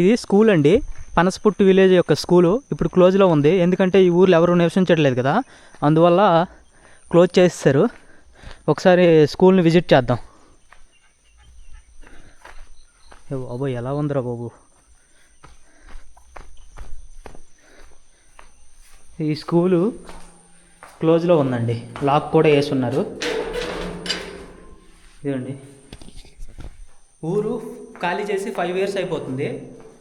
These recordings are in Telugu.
ఇది స్కూల్ అండి. పనసపుట్టు విలేజ్ యొక్క స్కూలు. ఇప్పుడు క్లోజ్లో ఉంది. ఎందుకంటే ఈ ఊర్లో ఎవరు నివసించట్లేదు కదా. అందువల్ల క్లోజ్ చేస్తారు ఒకసారి స్కూల్ని విజిట్ చేద్దాం. బాబు ఎలా ఉందిరా బాబు? ఈ స్కూలు క్లోజ్లో ఉందండి. లాక్ కూడా వేసి ఉన్నారు ఇదండి ఊరు ఖాళీ చేసి ఫైవ్ ఇయర్స్ అయిపోతుంది.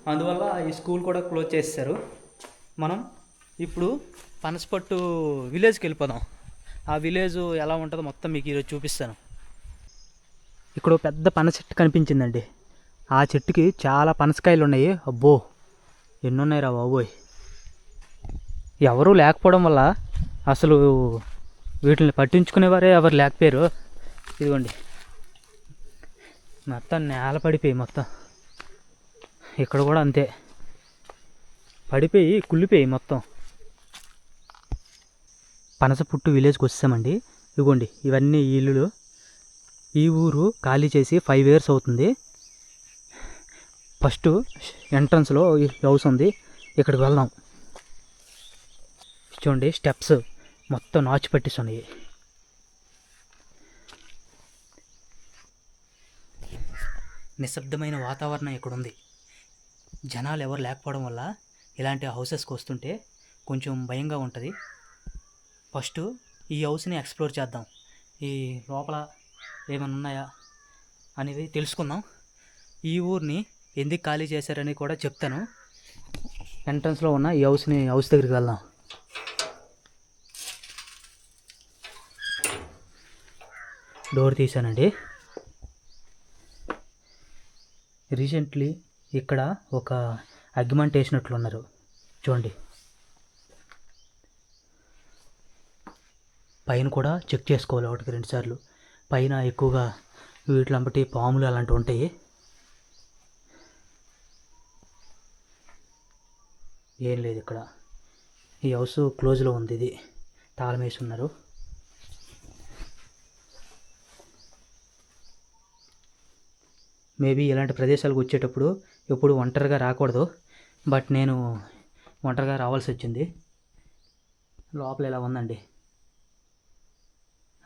అందువల్ల ఈ స్కూల్ కూడా క్లోజ్ చేస్తారు మనం ఇప్పుడు పనసపట్టు విలేజ్కి వెళ్ళిపోదాం. ఆ విలేజ్ ఎలా ఉంటుందో మొత్తం మీకు ఈరోజు చూపిస్తాను. ఇక్కడ పెద్ద పనస చెట్టు కనిపించిందండి. ఆ చెట్టుకి చాలా పనసకాయలు ఉన్నాయి. అబ్బో ఎన్నున్నాయి ఉన్నాయిరా బాబోయ్. ఎవరూ లేకపోవడం వల్ల అసలు వీటిని పట్టించుకునేవారే ఎవరు లేకపోయారు. ఇదిగోండి. మొత్తం నేల పడిపోయి మొత్తం. ఇక్కడ కూడా అంతే. పడిపోయి కుళ్ళిపోయి మొత్తం. పనసపుట్టు విలేజ్కి వచ్చామండి ఇదిగోండి ఇవన్నీ ఇల్లులు. ఈ ఊరు ఖాళీ చేసి ఫైవ్ ఇయర్స్ అవుతుంది. ఫస్ట్ ఎంట్రన్స్లో ఈ హౌస్ ఉంది. ఇక్కడికి వెళ్దాం. చూడండి స్టెప్స్ మొత్తం నాచు పట్టిస్తున్నాయి. నిశ్శబ్దమైన వాతావరణం ఇక్కడ ఉంది జనాలు ఎవరు లేకపోవడం వల్ల ఇలాంటి హౌసెస్కి వస్తుంటే కొంచెం భయంగా ఉంటుంది. ఫస్ట్ ఈ హౌస్ని ఎక్స్ప్లోర్ చేద్దాం. ఈ లోపల ఏమైనా ఉన్నాయా అనేది తెలుసుకుందాం. ఈ ఊరిని ఎందుకు ఖాళీ చేశారని కూడా చెప్తాను. ఎంట్రన్స్లో ఉన్న ఈ హౌస్ని హౌస్ దగ్గరికి వెళ్దాం. డోర్ తీసానండి రీసెంట్లీ ఇక్కడ ఒక అగ్గిమంట వేసినట్లున్నారు చూడండి. పైన కూడా చెక్ చేసుకోవాలి ఒకటికి రెండు సార్లు. పైన ఎక్కువగా వీటిలో బట్టి పాములు అలాంటివి ఉంటాయి ఏం లేదు ఇక్కడ. ఈ హౌస్ క్లోజ్లో ఉంది ఇది. తాళం వేసి ఉన్నారు మేబీ ఇలాంటి ప్రదేశాలకు వచ్చేటప్పుడు ఎప్పుడు ఒంటరిగా రాకూడదు. బట్ నేను ఒంటరిగా రావాల్సి వచ్చింది. లోపల ఇలా ఉందండి.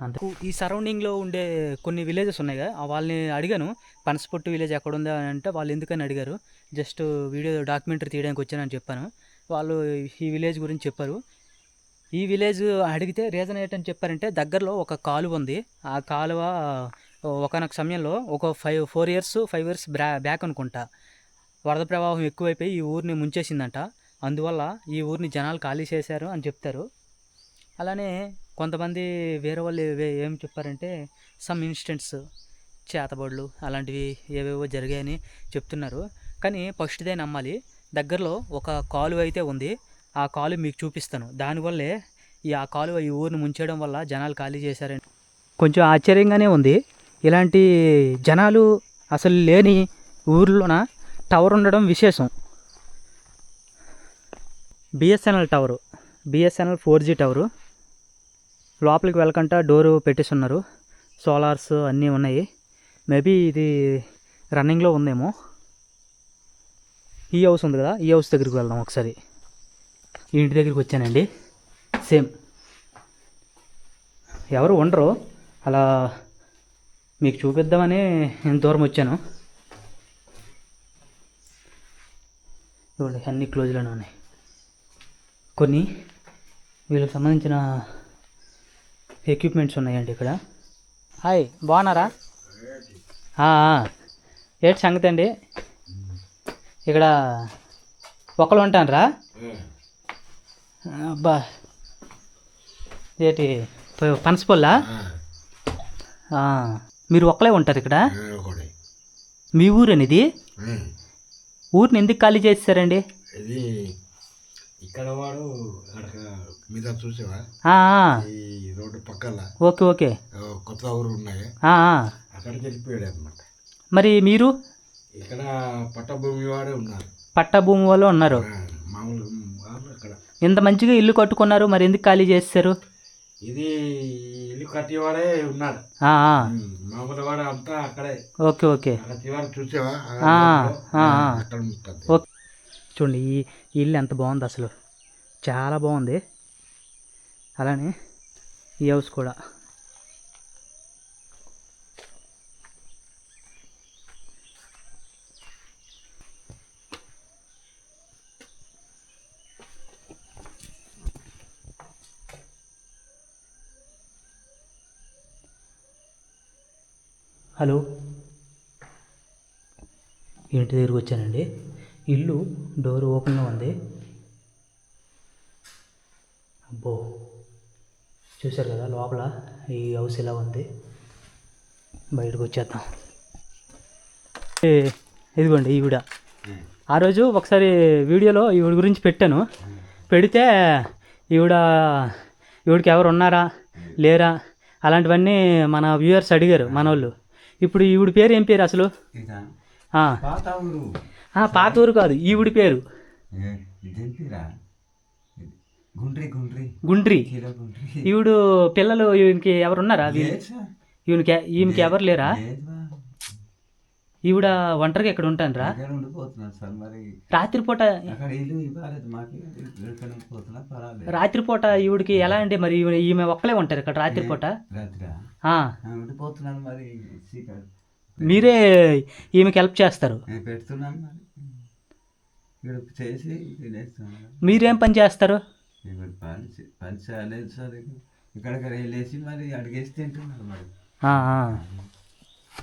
అంతే. ఈ సరౌండింగ్లో ఉండే కొన్ని విలేజెస్ ఉన్నాయి కదా వాళ్ళని అడిగాను. పనసపొట్టు విలేజ్ ఎక్కడ ఉందా అని అంటే వాళ్ళు ఎందుకని అడిగారు. జస్ట్ వీడియో డాక్యుమెంటరీ తీయడానికి వచ్చానని చెప్పాను. వాళ్ళు ఈ విలేజ్ గురించి చెప్పారు. ఈ విలేజ్ అడిగితే రీజన్ ఏంటని చెప్పారంటే దగ్గరలో ఒక కాలువ ఉంది. ఆ కాలువ ఒకనొక సమయంలో ఒక five four years five years బ్రా బ్యాక్ అనుకుంటా. వరద ప్రవాహం ఎక్కువైపోయి ఈ ఊరిని ముంచేసిందంట. అందువల్ల ఈ ఊరిని జనాలు ఖాళీ చేశారు అని చెప్తారు. అలానే కొంతమంది వేరే వాళ్ళు ఏం చెప్పారంటే సమ్ ఇన్స్టెంట్స్ చేతబడులు అలాంటివి ఏవేవో జరిగాయని చెప్తున్నారు. కానీ ఫస్ట్దే నమ్మాలి. దగ్గరలో ఒక కాలువ అయితే ఉంది. ఆ కాలువ మీకు చూపిస్తాను. దానివల్లే ఈ ఆ కాలువ ఈ ఊరిని ముంచేయడం వల్ల జనాలు ఖాళీ చేశారని. కొంచెం ఆశ్చర్యంగానే ఉంది. ఇలాంటి జనాలు అసలు లేని ఊర్లోన? టవర్ ఉండడం విశేషం. BSNL tower. BSNL four G tower. లోపలికి వెళ్ళకుండా డోరు పెట్టేస్తున్నారు సోలార్స్ అన్నీ ఉన్నాయి. మేబీ ఇది రన్నింగ్లో ఉందేమో. ఈ హౌస్ ఉంది కదా ఈ హౌస్ దగ్గరికి వెళ్దాం ఒకసారి. ఈ ఇంటి దగ్గరికి వచ్చానండి. సేమ్. ఎవరు ఉండరు. అలా మీకు చూపిద్దామని నేను దూరం వచ్చాను. చూడండి అన్ని క్లోజ్లోనే ఉన్నాయి. కొన్ని వీళ్ళకి సంబంధించిన ఎక్విప్మెంట్స్ ఉన్నాయండి ఇక్కడ. హాయ్ బాగున్నారా. ఏంటి సంగతి అండి? ఇక్కడ ఒకళ్ళు ఉంటానరా? అబ్బా. ఏంటి పనసపొల్లా మీరు ఒక్కలే ఉంటారు ఇక్కడ? మీ ఊరేనా ఇది ఊరిని ఎందుకు ఖాళీ చేస్తారండి? ఇది ఇక్కడ వాడు మీద చూసావా. ఈ రోడ్డు పక్కల ఓకే ఓకే. కొత్త ఊరు ఉన్నాయి. అక్కడికి వెళ్ళిపోయాడు అనమాట మరి మీరు? ఇక్కడ పట్టభూమి వాడే ఉన్నారు. పట్టా భూమి వాళ్ళు ఉన్నారు. మామూలు ఇంత మంచిగా ఇల్లు కట్టుకున్నారు మరి ఎందుకు ఖాళీ చేస్తారు? ఇది ఇల్లు కట్టేవాడే ఉన్నాడు. మామూలు వాడు అంతా అక్కడే. Okay okay. చూసావా? చూడండి ఈ ఇల్లు ఎంత బాగుంది అసలు. చాలా బాగుంది. అలానే ఈ హౌస్ కూడా. హలో. ఇంటి దగ్గరికి వచ్చానండి? ఇల్లు డోర్ ఓపెన్లో ఉంది. అబ్బో. చూశారు కదా లోపల ఈ హౌస్ ఇలా ఉంది? బయటకు వచ్చేద్దాం. ఏ, ఇదిగోండి ఈవిడ. ఆ రోజు ఒకసారి వీడియోలో ఈవిడ గురించి పెట్టాను. పెడితే ఈవిడ ఈవిడికి ఎవరు ఉన్నారా లేరా అలాంటివన్నీ మన వ్యూయర్స్ అడిగారు మన వాళ్ళు ఇప్పుడు ఈవిడ పేరు ఏం పేరు అసలు? పాత ఊరు. కాదు ఈవిడి పేరు. గుండ్రి ఈవిడు పిల్లలు ఈయనకి ఎవరున్నారా. ఈయనకి ఈమెకి ఎవరు లేరా. ఈవిడ ఒంటరిగా ఇక్కడ సార్ మరి రాత్రిపూట రాత్రిపూట ఈవిడికి ఎలా అండి మరి ఈమె ఒక్కలే ఉంటారు ఇక్కడ రాత్రిపూట? మరి ఈమెకి హెల్ప్ చేస్తారు. మరి. పని చేస్తారు? ఇక్కడ పని చేయలేదు సార్ ఇక్కడికి వెళ్ళేసి మరి అడిగేసి తింటున్నారు మరి.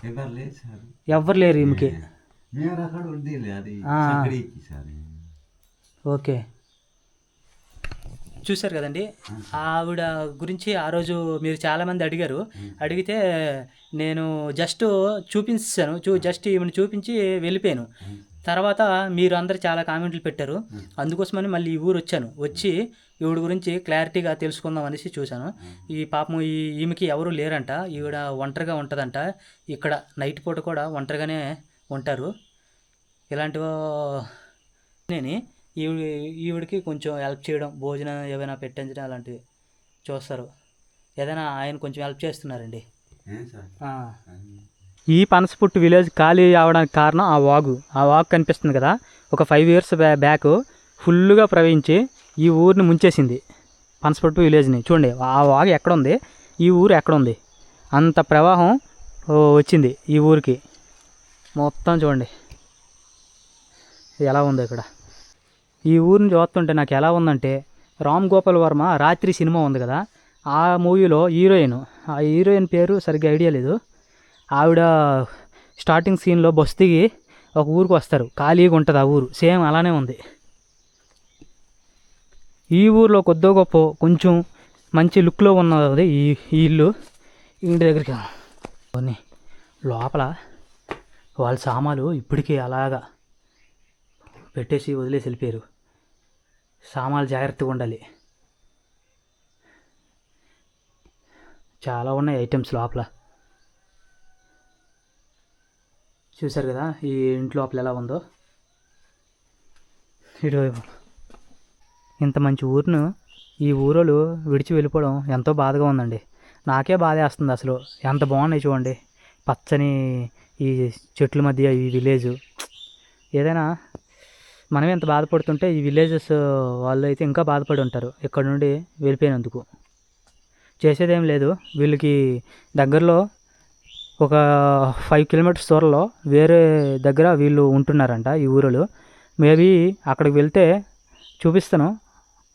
ఎవరు లేదు సార్. ఎవ్వరు లేరు ఈమెకి? మీరు అక్కడ ఉంది అది ఆ. చక్కడికి సార్. ఓకే. చూశారు కదండి? ఆవిడ గురించి ఆ రోజు మీరు చాలామంది అడిగారు. అడిగితే నేను జస్ట్ చూపించాను చూ జస్ట్ ఈమెను చూపించి వెళ్ళిపోయాను. తర్వాత మీరు అందరు చాలా కామెంట్లు పెట్టారు. అందుకోసమని మళ్ళీ ఈ ఊరు వచ్చాను. వచ్చి ఈవిడ గురించి క్లారిటీగా తెలుసుకుందాం అనేసి చూశాను. ఈ పాపం ఈ ఈమెకి ఎవరు లేరంట. ఈవిడ ఒంటరిగా ఉంటుందంట. ఇక్కడ నైట్ పూట కూడా ఒంటరిగానే ఉంటారు. ఇలాంటివో నేను ఈవిడ ఈవిడికి కొంచెం హెల్ప్ చేయడం భోజనం ఏమైనా పెట్టించడం అలాంటివి చూస్తారు. ఏదైనా ఆయన కొంచెం హెల్ప్ చేస్తున్నారండి. ఈ పనసపుట్టు విలేజ్ ఖాళీ అవడానికి కారణం ఆ వాగు. ఆ వాగు కనిపిస్తుంది కదా. ఒక ఫైవ్ ఇయర్స్ బ్యా బ్యాక్ ఫుల్గా ప్రవహించి ఈ ఊరిని ముంచేసింది పనసపట్టు విలేజ్ని. చూడండి ఆ వాగు ఎక్కడ ఉంది ఈ ఊరు ఎక్కడ ఉంది అంత ప్రవాహం వచ్చింది ఈ ఊరికి. మొత్తం చూడండి. ఎలా ఉంది ఇక్కడ. ఈ ఊరిని చూస్తుంటే నాకు ఎలా ఉందంటే రామ్ గోపాల్ వర్మ రాత్రి సినిమా ఉంది కదా ఆ మూవీలో హీరోయిన్. ఆ హీరోయిన్ పేరు సరిగ్గా ఐడియా లేదు. ఆవిడ స్టార్టింగ్ సీన్లో బస్ దిగి ఒక ఊరికి వస్తారు. ఖాళీగా ఉంటుంది ఆ ఊరు. సేమ్ అలానే ఉంది. ఈ ఊర్లో కొద్దో గొప్ప కొంచెం మంచి లుక్లో ఉన్నది ఈ ఈ ఇల్లు ఇంటి దగ్గరికి కొన్ని లోపల వాళ్ళ సామాలు ఇప్పటికీ అలాగా పెట్టేసి వదిలేసి వెళ్ళిపోయారు. సామాన్లు జాగ్రత్తగా ఉండాలి. చాలా ఉన్నాయి ఐటమ్స్ లోపల. చూశారు కదా ఈ ఇంటి లోపల ఎలా ఉందో? ఇటు ఇంత మంచి ఊరును ఈ ఊరోళ్ళు విడిచి వెళ్ళిపోవడం ఎంతో బాధగా ఉందండి. నాకే బాధ వేస్తుంది అసలు. ఎంత బాగున్నాయి చూడండి. పచ్చని ఈ చెట్ల మధ్య ఈ విలేజ్. ఏదైనా మనం ఎంత బాధపడుతుంటే ఈ విలేజెస్ వాళ్ళు అయితే ఇంకా బాధపడి ఉంటారు. ఇక్కడ నుండి వెళ్ళిపోయినందుకు. చేసేదేం లేదు. వీళ్ళకి దగ్గరలో ఒక ఫైవ్ కిలోమీటర్స్ దూరంలో వేరే దగ్గర వీళ్ళు ఉంటున్నారంట ఈ ఊరిలో మేబీ అక్కడికి వెళ్తే చూపిస్తాను.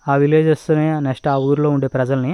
ఆ విలేజెస్ని నెక్స్ట్ ఆ ఊరిలో ఉండే ప్రజల్ని